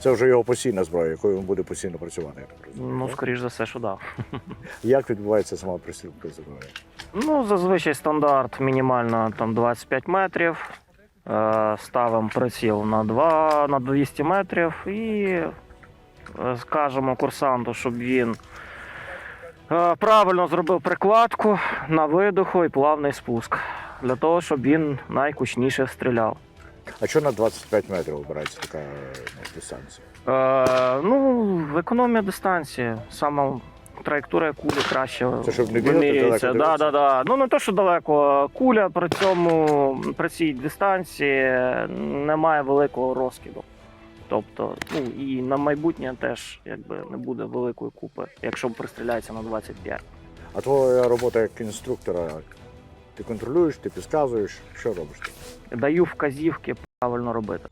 Це вже його постійна зброя, якою він буде постійно працювати. Ну, скоріш за все, що так. Да. Як відбувається сама пристрілка зброї? Ну, зазвичай стандарт мінімально там 25 метрів. Е, Ставимо приціл на 2, на 200 метрів і е, скажемо курсанту, щоб він е, правильно зробив прикладку на видоху і плавний спуск. Для того, щоб він найкучніше стріляв. А що на 25 метрів обирається така ну, дистанція? Е, ну, економія дистанції. Саме траєкторія кулі краще Це щоб не бігати вимірюється. далеко Да, дивитися? да, да. Ну не то, що далеко. Куля при цьому при цій дистанції не має великого розкиду. Тобто, ну і на майбутнє теж якби не буде великої купи, якщо пристріляється на 25. А твоя робота як інструктора, ти контролюєш, ти підказуєш, що робиш ти? Даю вказівки правильно робити.